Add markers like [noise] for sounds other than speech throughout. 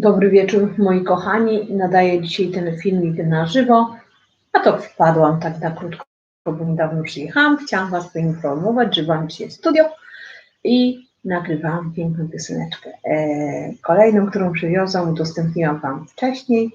Dobry wieczór, moi kochani. Nadaję dzisiaj ten filmik na żywo, a to wpadłam tak na krótko, bo niedawno przyjechałam. Chciałam Was poinformować, że mam dzisiaj studio i nagrywałam piękną pioseneczkę. E, kolejną, którą przywiozłam, udostępniłam Wam wcześniej,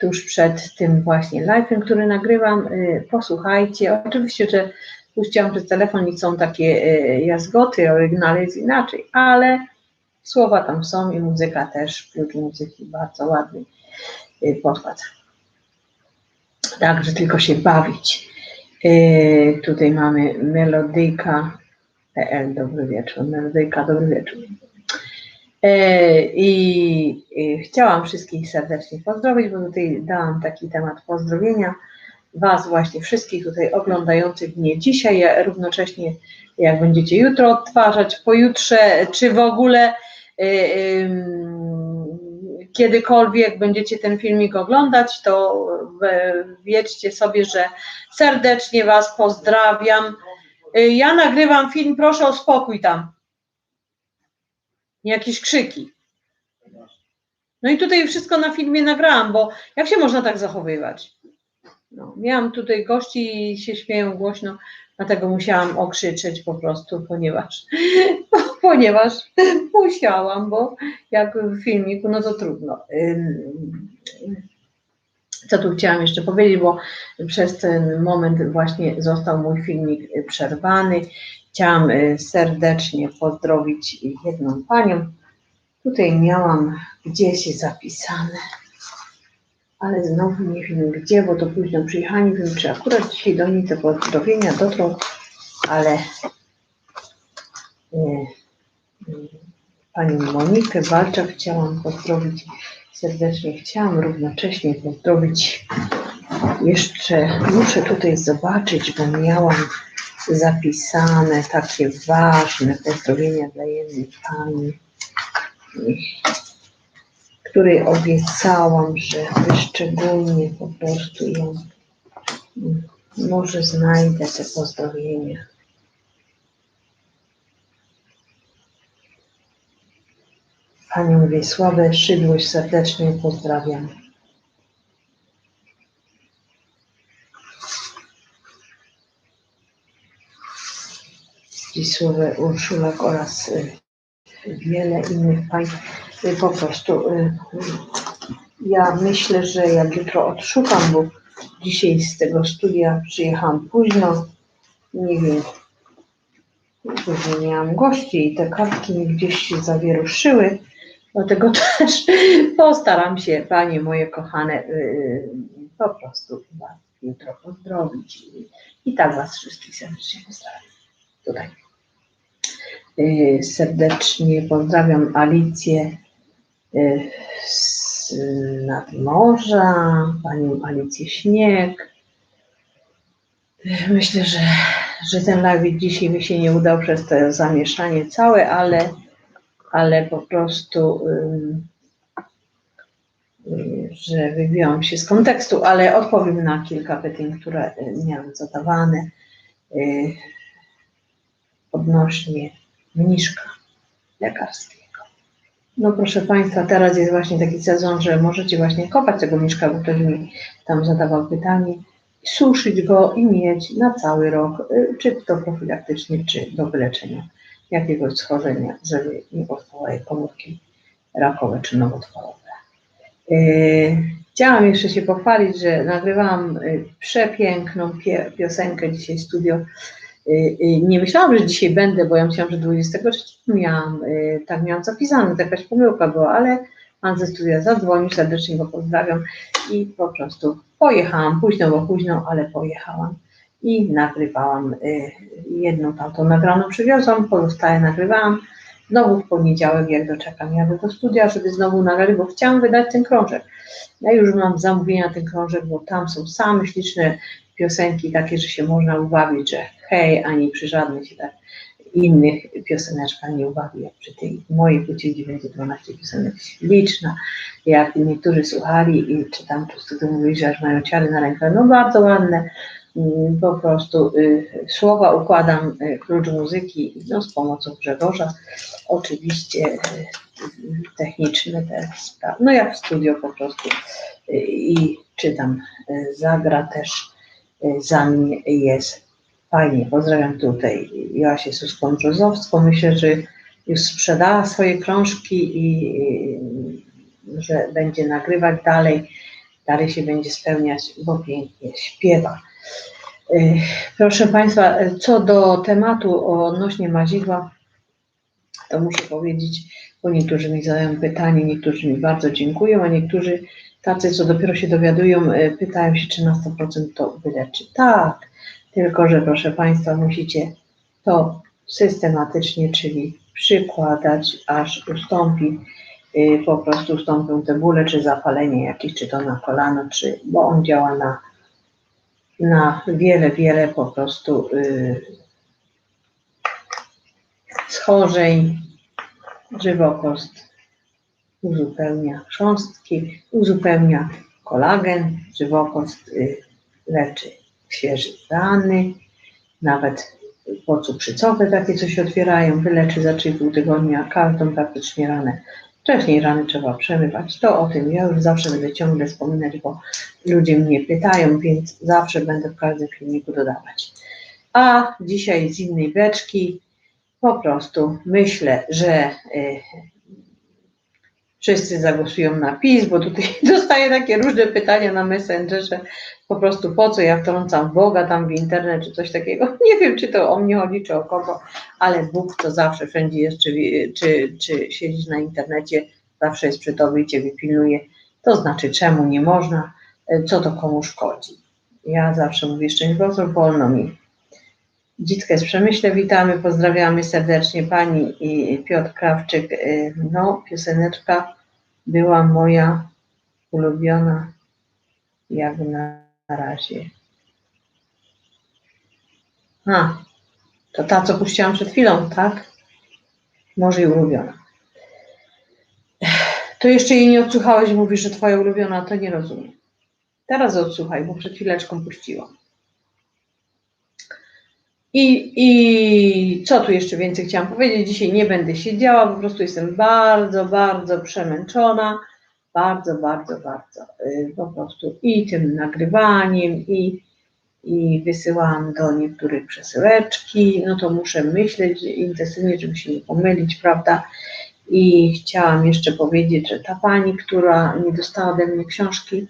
tuż przed tym właśnie live'em, który nagrywam. E, posłuchajcie. Oczywiście, że puściłam przez telefon i są takie e, jazgoty, oryginale jest inaczej, ale Słowa tam są i muzyka też, klucz muzyki, bardzo ładny y, podkład. Także tylko się bawić. Yy, tutaj mamy melodyjka.pl, dobry wieczór, melodyjka, dobry wieczór. Yy, I chciałam wszystkich serdecznie pozdrowić, bo tutaj dałam taki temat pozdrowienia Was właśnie wszystkich tutaj oglądających mnie dzisiaj, równocześnie jak będziecie jutro odtwarzać, pojutrze, czy w ogóle Y, kiedykolwiek będziecie ten filmik oglądać, to wiedzcie sobie, że serdecznie Was pozdrawiam. Y, ja nagrywam film, proszę o spokój tam. Jakieś krzyki. No i tutaj wszystko na filmie nagrałam, bo jak się można tak zachowywać? No, miałam tutaj gości i się śmieją głośno, dlatego musiałam okrzyczeć po prostu, ponieważ ponieważ [laughs] musiałam, bo jak w filmiku, no to trudno. Co tu chciałam jeszcze powiedzieć, bo przez ten moment właśnie został mój filmik przerwany. Chciałam y, serdecznie pozdrowić jedną panią. Tutaj miałam gdzieś zapisane, ale znowu nie wiem gdzie, bo to późno przyjechanie, nie wiem czy akurat dzisiaj do niej te pozdrowienia dotrą, ale nie y, Panią Monikę Walczak chciałam pozdrowić serdecznie. Chciałam równocześnie pozdrowić jeszcze, muszę tutaj zobaczyć, bo miałam zapisane takie ważne pozdrowienia dla jednej pani, której obiecałam, że wyszczególnie po prostu ją może znajdę te pozdrowienia. Panią Wiesławę Szydłość serdecznie pozdrawiam. Zdzisławę Urszulak oraz y, wiele innych pań. Y, po prostu y, ja myślę, że jak jutro odszukam, bo dzisiaj z tego studia przyjechałam późno, nie wiem, później miałam gości i te kartki mi gdzieś się zawieruszyły, Dlatego [laughs] też postaram się, Panie moje kochane, y, y, po prostu Was jutro pozdrowić. I, tak Was wszystkich serdecznie pozdrawiam. Tutaj. Y, serdecznie pozdrawiam Alicję z nadmorza, Panią Alicję Śnieg. Myślę, że, że ten live dzisiaj mi się nie udał przez to zamieszanie całe, ale ale po prostu, że wybiłam się z kontekstu, ale odpowiem na kilka pytań, które miałam zadawane y, odnośnie mniszka lekarskiego. No proszę Państwa, teraz jest właśnie taki sezon, że możecie właśnie kopać tego mniszka, bo ktoś mi tam zadawał pytanie, suszyć go i mieć na cały rok, y, czy to profilaktycznie, czy do wyleczenia jakiegoś schorzenia, żeby nie powstawały komórki rakowe czy nowotworowe. Yy, chciałam jeszcze się pochwalić, że nagrywałam yy, przepiękną piosenkę dzisiaj w studio. Yy, nie myślałam, że dzisiaj będę, bo ja myślałam, że 23 miałam, tak miałam zapisane, to jakaś pomyłka była, ale pan ze studia zadzwonił, serdecznie go pozdrawiam i po prostu pojechałam, późno, bo późno, ale pojechałam i nagrywałam y, jedną tamtą nagraną przywiozłam, pozostałe nagrywałam. Znowu w poniedziałek, jak doczekam, jadę do studia, żeby znowu nagrać, bo chciałam wydać ten krążek. Ja już mam zamówienia ten krążek, bo tam są same śliczne piosenki, takie, że się można ubawić, że hej, ani przy żadnych tak innych pioseneczkach nie ubawi, jak przy tej mojej płycie 912 piosenek śliczna, jak niektórzy słuchali i czy tam po prostu mówili, że aż mają ciary na rękach, no bardzo ładne, po prostu y, słowa układam, y, klucz muzyki, no z pomocą Grzegorza, oczywiście y, techniczne te sprawy, no jak w studio po prostu i czytam, zagra też za mnie jest fajnie, pozdrawiam tutaj Joasię Suską-Brzozowską, myślę, że już sprzedała swoje krążki i że będzie nagrywać dalej, dalej się będzie spełniać, bo pięknie śpiewa. Y, Proszę Państwa, co do tematu odnośnie mazidła, to muszę powiedzieć, bo niektórzy mi zadają pytanie, niektórzy mi bardzo dziękują, a niektórzy tacy, co dopiero się dowiadują, y, pytają się, czy na 100% to wyleczy. Tak, tylko że proszę Państwa, musicie to systematycznie, czyli przykładać, aż ustąpi, y, po prostu ustąpią te bóle, czy zapalenie jakieś, czy to na kolano, czy, bo on działa na, na wiele, wiele po prostu y, schorzeń, żywokost uzupełnia chrząstki, uzupełnia kolagen, żywokost y, leczy świeże rany, nawet pocukrzycowe takie coś otwierają, wyleczy za 3,5 tygodnia każdą praktycznie ranę. Wcześniej rany trzeba przemywać. To o tym ja już zawsze będę ciągle wspominać, bo ludzie mnie pytają, więc zawsze będę w każdym filmiku dodawać. A dzisiaj z innej beczki po prostu myślę, że y, wszyscy zagłosują na PiS, bo tutaj [laughs] dostaję takie różne pytania na Messengerze, po prostu po co ja wtrącam Boga tam w internet czy coś takiego. [laughs] Nie wiem, czy to o mnie chodzi, czy o kogo, ale Bóg to zawsze wszędzie jest, czy, czy, czy siedzisz na internecie, zawsze jest przy tobie i ciebie pilnuje. To znaczy, czemu nie można, co to komu szkodzi. Ja zawsze mówię, szczęść Boże, wolno mi. Dzitkę z Przemyśle witamy, pozdrawiamy serdecznie Pani i Piotr Krawczyk. Y, No, pioseneczka była moja ulubiona jak na razie. A, to ta, co puściłam przed chwilą, tak? Może i ulubiona. To jeszcze jej nie odsłuchałeś, mówisz, że twoja ulubiona, to nie rozumiem. Teraz odsłuchaj, bo przed chwileczką puściłam. I, I co tu jeszcze więcej chciałam powiedzieć? Dzisiaj nie będę siedziała, po prostu jestem bardzo, bardzo przemęczona. Bardzo, bardzo, bardzo. y, Po prostu i tym nagrywaniem, i, i wysyłałam do niektórych przesyłeczki. No to muszę myśleć intensywnie, żeby się nie pomylić, prawda? I chciałam jeszcze powiedzieć, że ta pani, która nie dostała ode mnie książki,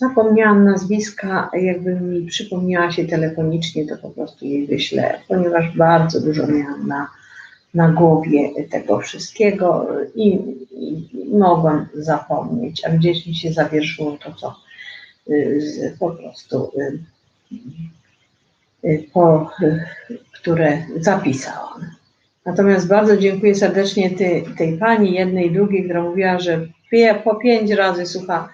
Zapomniałam nazwiska, jakby mi przypomniała się telefonicznie, to po prostu jej wyślę, ponieważ bardzo dużo miałam na, na głowie tego wszystkiego i, i, mogłam zapomnieć, a gdzieś mi się zawierzyło to, co y, po prostu y, y, po, które zapisałam. Natomiast bardzo dziękuję serdecznie tej, tej pani, jednej drugiej, która mówiła, że po pięć razy słucha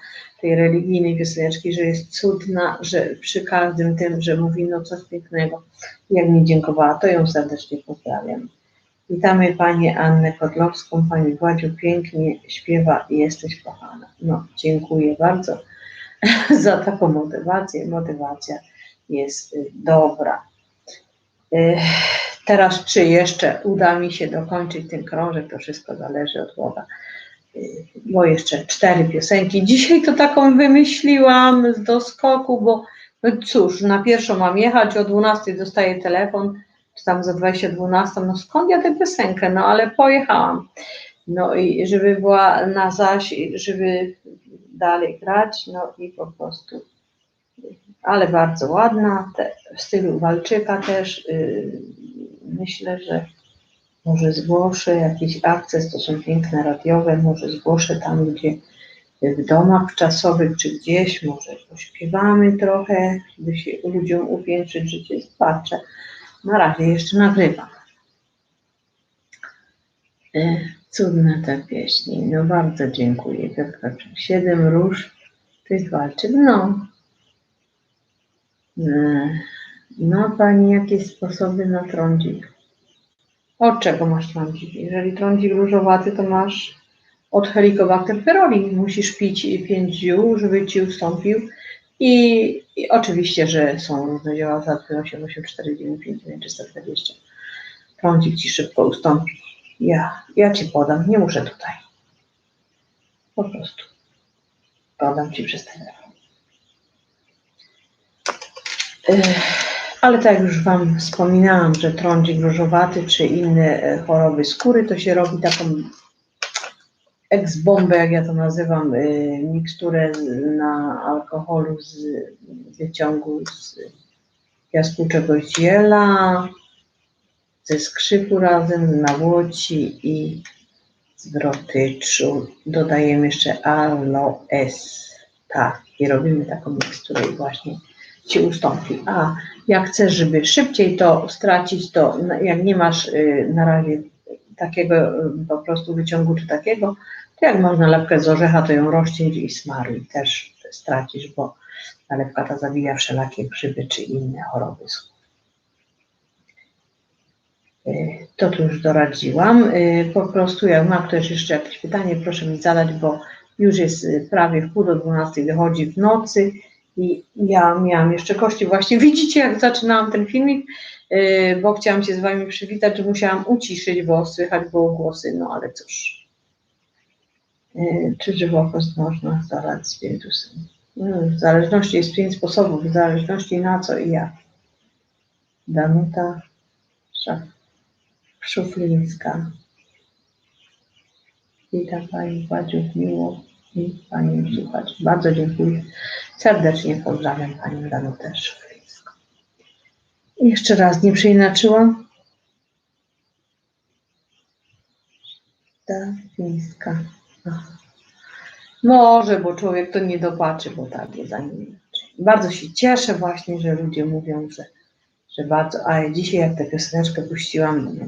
tej religijnej pioseneczki, że jest cudna, że przy każdym tym, że mówi no coś pięknego. Jak mi dziękowała, to ją serdecznie pozdrawiam. Witamy Panię Annę Kotłowską, Pani Władziu, pięknie śpiewa i jesteś kochana. No, dziękuję bardzo [laughs] za taką motywację. Motywacja jest y, dobra. Y, Teraz czy jeszcze uda mi się dokończyć ten krążek, to wszystko zależy od Boga bo jeszcze cztery piosenki. Dzisiaj to taką wymyśliłam z doskoku, bo no cóż, na pierwszą mam jechać, o 12 dostaję telefon, czy tam za 20 12, no skąd ja tę piosenkę, no ale pojechałam. No i żeby była na zaś, żeby dalej grać, no i po prostu, ale bardzo ładna, te, w stylu Walczyka też, yy, myślę, że może zgłoszę jakiś akces, to są piękne radiowe, może zgłoszę tam, gdzie w domach czasowych czy gdzieś, może pośpiewamy trochę, by się ludziom upiększyć życie. Zobaczę. Na razie jeszcze nagrywam. E, Cudne te pieśni. No bardzo dziękuję. Piotrka. Siedem róż, to jest walczyk. No. E, Ma Pani jakieś sposoby na trądzik? Od czego masz trądzik? Jeżeli trądzik różowaty, to masz od Helicobacter pylori. Musisz pić 5 ziół, żeby ci ustąpił. I, I oczywiście, że są różne dzieła za 8, 8, 4, 9, 5, 9, 320. Prądzik ci szybko ustąpi. Ja, ja ci podam, nie muszę tutaj. Po prostu. Podam ci przez telefon. Ech, Ale tak już Wam wspominałam, że trądzik różowaty czy inne e, choroby skóry, to się robi taką ex-bombę, jak ja to nazywam, y, miksturę na alkoholu z wyciągu z jaskółczego ziela, ze skrzypu razem, z nawłoci i z wrotyczu. Dodajemy jeszcze aloes. Tak, i robimy taką miksturę i właśnie ci ustąpi. A jak chcesz, żeby szybciej to stracić, to jak nie masz y, na razie takiego y, po prostu wyciągu czy takiego, to jak masz nalepkę z orzecha, to ją rozciąć i smaruj. Też stracisz, bo nalepka ta zabija wszelakie grzyby czy inne choroby. Y, To tu już doradziłam. Po prostu jak ma ktoś jeszcze jakieś pytanie, proszę mi zadać, bo już jest prawie w pół do 12 wychodzi w nocy i ja miałam jeszcze kości. Właśnie widzicie, jak zaczynałam ten filmik, y, bo chciałam się z Wami przywitać, że musiałam uciszyć, bo słychać było głosy, no ale cóż. Y, Czy żywopłot można zalać spirytusem? No, W zależności jest pięć sposobów, w zależności na co i jak. Danuta Szuflińska. Witam Pani Władziów, miło i Pani słuchać. Bardzo dziękuję. Serdecznie pozdrawiam Panią Danutę Szuflińską. Jeszcze raz nie przeinaczyłam. Dawińska. Może, bo człowiek to nie dopatrzy, bo tak jest. Bardzo się cieszę właśnie, że ludzie mówią, że, że bardzo, a dzisiaj jak tę pioseneczkę puściłam,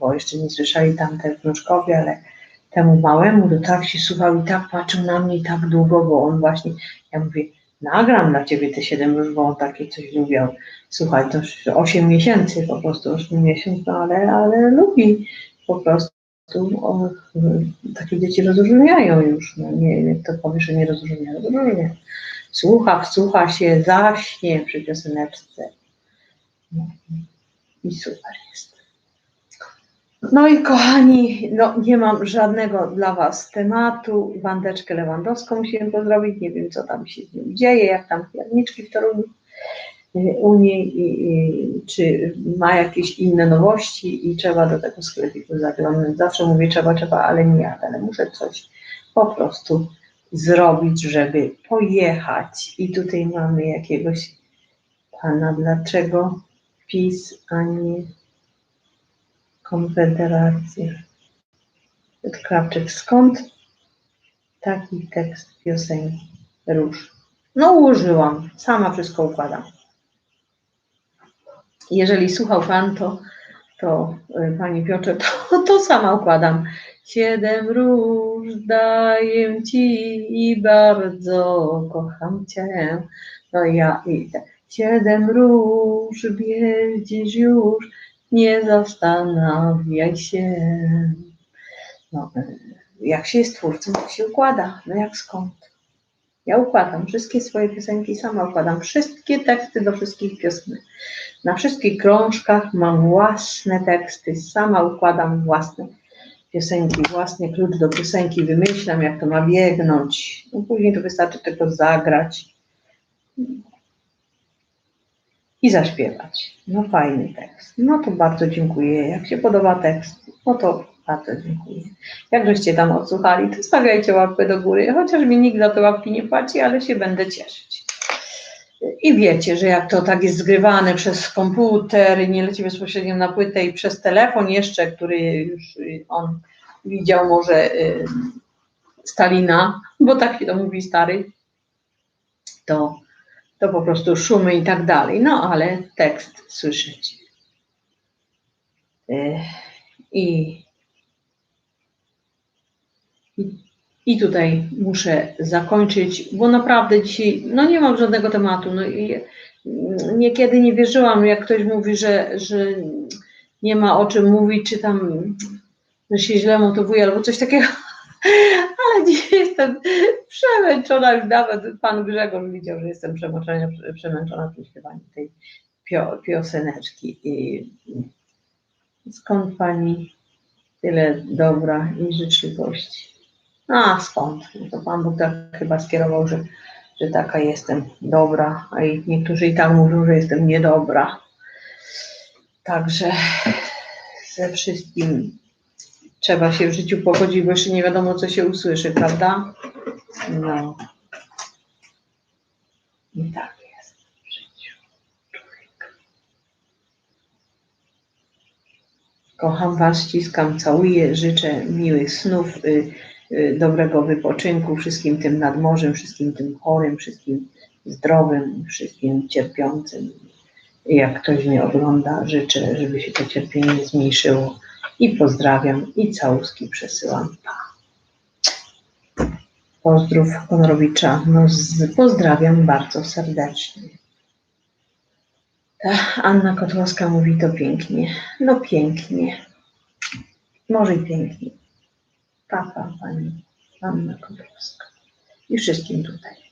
bo jeszcze nie słyszeli tamte wnuczkowie, ale temu małemu to tak się słuchał i tak patrzył na mnie tak długo, bo on właśnie, ja mówię, nagram dla ciebie te siedem róż, bo on takie coś lubiał. Słuchaj, to już 8 miesięcy, po prostu 8 miesięcy, no ale, ale lubi po prostu. O, takie dzieci rozróżniają już. No, nie, to powiesz, że nie rozróżnia, rozróżnia. Słucha, wsłucha się, zaśnie przy pioseneczce. No, I super jest. No i kochani, no nie mam żadnego dla Was tematu. Wandeczkę Lewandowską musimy pozdrowić. Nie wiem, co tam się z nią dzieje, jak tam pierniczki w Toruniu y, u niej, i, i, czy ma jakieś inne nowości i trzeba do tego sklepiku zaglądać. Zawsze mówię trzeba, trzeba, ale nie jadę, ale muszę coś po prostu zrobić, żeby pojechać. I tutaj mamy jakiegoś pana, dlaczego PiS, a nie Konfederacja. Piotr Krawczyk, skąd taki tekst piosenki Róż? No ułożyłam, sama wszystko układam. Jeżeli słuchał Pan, to, to y, Panie Piotrze, to, [laughs] to sama układam. Siedem róż daję Ci i bardzo kocham Cię. No ja idę. Siedem róż wiedzisz już, nie zastanawiaj się. No, jak się jest twórcą, to się układa. No jak skąd? Ja układam wszystkie swoje piosenki, sama układam wszystkie teksty do wszystkich piosenek. Na wszystkich krążkach mam własne teksty, sama układam własne piosenki, własny klucz do piosenki, wymyślam, jak to ma biegnąć. No, później to wystarczy tylko zagrać i zaśpiewać. No fajny tekst. No to bardzo dziękuję. Jak się podoba tekst, no to bardzo dziękuję. Jak żeście tam odsłuchali, to stawiajcie łapkę do góry, chociaż mi nikt za te łapki nie płaci, ale się będę cieszyć. I wiecie, że jak to tak jest zgrywane przez komputer nie leci bezpośrednio na płytę i przez telefon jeszcze, który już y, on widział może y, Stalina, bo tak się to mówi stary, to, to po prostu szumy i tak dalej. No ale tekst słyszycie. Y, I, i, tutaj muszę zakończyć, bo naprawdę dzisiaj, no nie mam żadnego tematu. No i niekiedy nie wierzyłam, jak ktoś mówi, że, że nie ma o czym mówić, czy tam, że się źle motywuje albo coś takiego. [laughs] dzisiaj jestem przemęczona, już nawet pan Grzegorz widział, że jestem przemęczona, przemęczona tym śpiewaniem tej pio, pioseneczki. I skąd pani tyle dobra i życzliwości? A skąd? No to Pan Bóg tak chyba skierował, że, że taka jestem dobra, a i niektórzy i tak mówią, że jestem niedobra. Także ze wszystkim trzeba się w życiu pogodzić, bo jeszcze nie wiadomo, co się usłyszy, prawda? No. I tak jest w życiu. Kocham Was, ściskam, całuję, życzę miłych snów, y, y, dobrego wypoczynku wszystkim tym nad morzem, wszystkim tym chorym, wszystkim zdrowym, wszystkim cierpiącym. Jak ktoś mnie ogląda, życzę, żeby się to cierpienie zmniejszyło. I pozdrawiam i całuski przesyłam. Pozdrów Honorowicza. No, z, pozdrawiam bardzo serdecznie. Anna Kotłowska mówi to pięknie. No pięknie. Może i pięknie. Papa, pani Anna Kotłowska. I wszystkim tutaj.